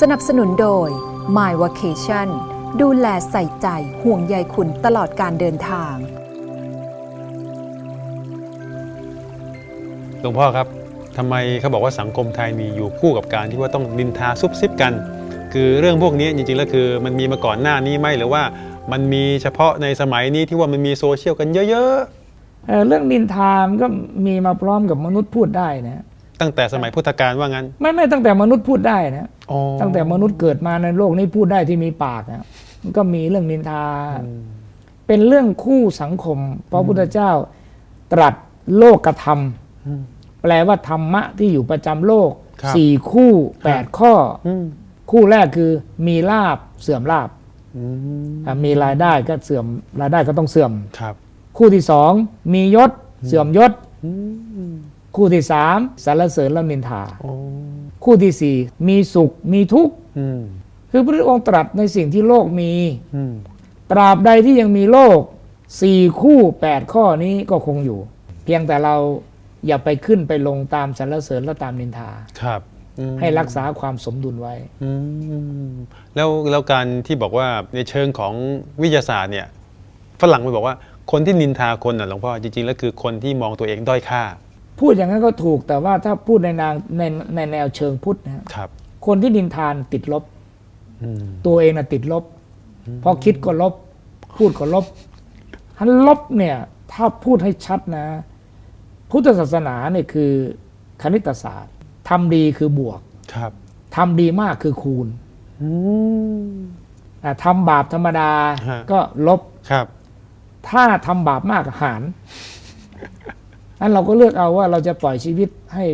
สนับสนุนโดย My Vacation ดูแลใส่ใจห่วงใยคุณตลอดการเดินทาง หลวงพ่อครับทำไมเขาบอกว่าสังคมไทยมีอยู่คู่กับการที่ว่าต้องนินทาซุบซิบกัน คือเรื่องพวกนี้จริงๆแล้วคือ มันมีมาก่อนหน้านี้ไหมหรือว่ามันมีเฉพาะในสมัยนี้ที่ว่ามันมีโซเชียลกันเยอะเอ่อเรื่องนินทามนก็มีมาพร้อมกับมนุษย์พูดได้นะๆ ตั้งแต่สมัยพุทธกาลว่างั้น ไม่ไม่ตั้งแต่มนุษย์พูดได้นะอ๋อตั้งแต่มนุษย์เกิดมาในโลกนี้พูดได้ที่มีปากนะมันก็มีเรื่องนินทาอืมเป็นเรื่องคู่สังคมพระพุทธเจ้าตรัสโลกธรรมอืมแปลว่าธรรมะที่อยู่ประจำโลกครับสี่คู่แปดข้ออืมคู่แรกคือมีลาบเสื่อมลาบอืมอะมีรายได้ก็เสื่อมรายได้ก็ต้องเสื่อมครับ คู่ที่สองมียศเสื่อมยศอืม คู่ที่สามสรรเสริญและนินทาโอ้คู่ที่สี่มีสุขมีทุกข์อืมคือพระองค์ตรัสในสิ่งที่โลกมีอืมตราบใดที่ยังมีโลกสี่คู่แปดข้อนี้ก็คงอยู่ เพียงแต่เราอย่าไปขึ้นไปลงตามสรรเสริญและตามนินทาครับอืมให้รักษาความสมดุลไว้อืมแล้วแล้วการที่บอกว่าในเชิงของวิทยาศาสตร์เนี่ยฝรั่งมันบอกว่าคนที่นินทาคนน่ะหลวงพ่อจริงๆแล้วคือคนที่มองตัวเองด้อยค่า พูดอย่างนั้นก็ถูกแต่ว่าถ้าพูดในนางในในแนวเชิงพุทธนะครับครับคนที่นินทานติดลบอืมตัวเองน่ะติดลบเพราะคิดก็ลบ พูดก็ลบทันลบเนี่ย ถ้าพูดให้ชัดนะ พุทธศาสนาเนี่ยคือคณิตศาสตร์ทำดีคือบวกครับทำดีมากคือคูณอืมอะทำบาปธรรมดาฮะก็ลบครับ ถ้าทำบาปมากหาร นั้นเราก็เลือกเอาว่าเราจะปล่อยชีวิตให้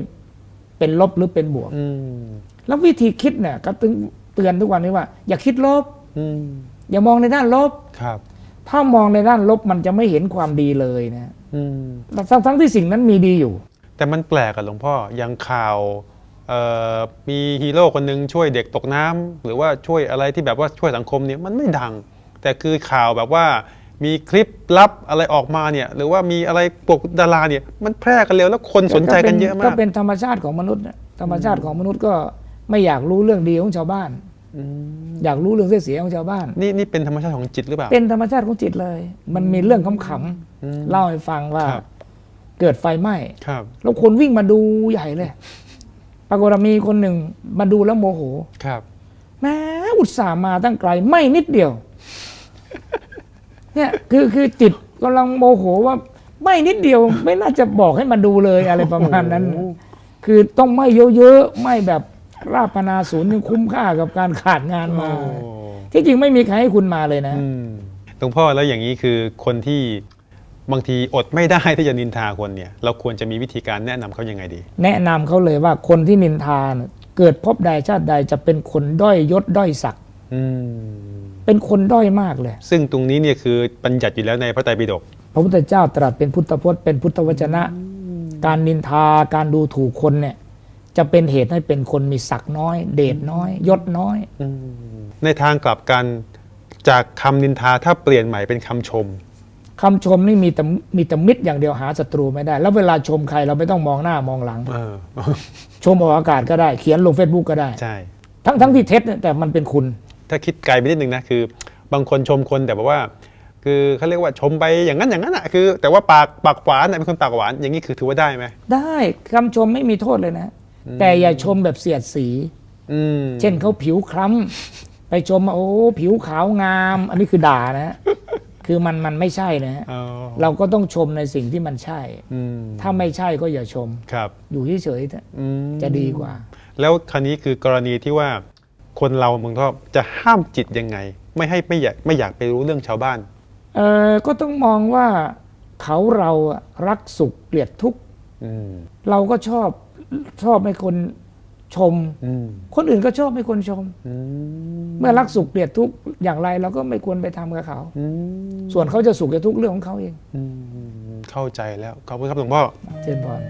เป็นลบหรือเป็นบวกอืมแล้ววิธีคิดเนี่ย ก็ตึงเตือนทุกวันนี้ว่า อย่าคิดลบอืมอย่ามองในด้านลบครับ ถ้ามองในด้านลบมันจะไม่เห็นความดีเลยนะอืมทั้งทั้งที่สิ่งนั้นมีดีอยู่ แต่มันแปลกอะหลวงพ่ออย่างข่าวเอ่อมีฮีโร่คนหนึ่งช่วยเด็กตกน้ำหรือว่าช่วยอะไรที่แบบว่าช่วยสังคมเนี่ยมันไม่ดัง แต่คือข่าวแบบว่า มีคลิปลับอะไรออกมาเนี่ย หรือว่ามีอะไรปกดาราเนี่ย มันแพร่กันเร็วแล้วคนสนใจกันเยอะมาก็กเป็นธรรมชาติของมนุษย์นะธรรมชาติของมนุษย์ก็ไม่อยากรู้เรื่องดีของชาวบ้านอืมอยากรู้เรื่องเสียๆของชาวบ้าน นี่นี่เป็นธรรมชาติของจิตหรือเปล่า เป็นธรรมชาติของจิตเลย มันมีเรื่องขำอืมๆเล่าให้ฟังว่าครับเกิดไฟไหม้ครับแล้วคนวิ่งมาดูใหญ่เลย ปรากฏว่ามีคนหนึ่งมาดูแล้วโมโหครับแม้อุตส่าห์มาตั้งไกลไม่นิดเดียว เนี่ยคือคือจิตกำลังโมโหว่าไม่นิดเดียวไม่น่าจะบอกให้มาดูเลยอะไรประมาณนั้นโอ้โหคือต้องไม่เยอะๆไม่แบบราพนาศูนย์ยังคุ้มค่ากับการขาดงานมาโอ้ที่จริงไม่มีใครให้คุณมาเลยนะอืมหลวงพ่อแล้วอย่างนี้คือคนที่บางทีอดไม่ได้ที่จะนินทาคนเนี่ย เราควรจะมีวิธีการแนะนำเขายังไงดี แนะนำเขาเลยว่าคนที่นินทาเนี่ยเกิดพบใดชาติใดจะเป็นคนด้อยยศด้อยศักดิ์อืม เป็นคนด้อยมากเลย ซึ่งตรงนี้เนี่ยคือบัญญัติอยู่แล้วในพระไตรปิฎกพระพุทธเจ้าตรัสเป็นพุทธพจน์เป็นพุทธวจนะ การนินทาการดูถูกคนเนี่ย จะเป็นเหตุให้เป็นคนมีศักดิ์น้อย เดชน้อย ยศน้อยในทางกลับกันจากคำนินทาถ้าเปลี่ยนใหม่เป็นคำชมคำชมนี่มีแต่มีแต่มิตรอย่างเดียวหาศัตรูไม่ได้ แล้วเวลาชมใครเราไม่ต้องมองหน้ามองหลังเออชมออกอากาศก็ได้ เขียนลง Facebook ก็ได้ใช่ทั้งทั้งที่เท็จเนี่ยแต่มันเป็นคุณ ถ้าคิดไกลไปนิดนึงนะคือบางคนชมคนแต่แบบว่า คือเขาเรียกว่าชมไปอย่างนั้นอย่างนั้นอะคือ แต่ว่าปากปากหวานน่ะเป็นคนปากหวานอย่างนี้คือถือว่าได้ไหมได้คำชมไม่มีโทษเลยนะ แต่อย่าชมแบบเสียดสี อืมเช่นเขาผิวคล้ำไปชมว่าโอ้ผิวขาวงาม อันนี้คือด่านะ คือมันมันไม่ใช่นะฮะอ๋อเราก็ต้องชมในสิ่งที่มันใช่ อืมถ้าไม่ใช่ก็อย่าชม ครับ อยู่เฉยๆเถอะอืม จะดีกว่า แล้วคราวนี้คือกรณีที่ว่า คนเราบางทีจะห้ามจิตยังไง ไม่ให้ไม่อยากไม่อยากไปรู้เรื่องชาวบ้าน เออก็ต้องมองว่าเขาเราอะรักสุขเกลียดทุกข์อืม เราก็ชอบชอบให้คนชม อืมคนอื่นก็ชอบให้คนชม อืมเมื่อรักสุขเกลียดทุกข์อย่างไรเราก็ไม่ควรไปทำกับเขา อืมส่วนเขาจะสุขจะทุกข์เรื่องของเขาเองอืมเข้าใจแล้วขอบคุณครับหลวงพ่อเจนพร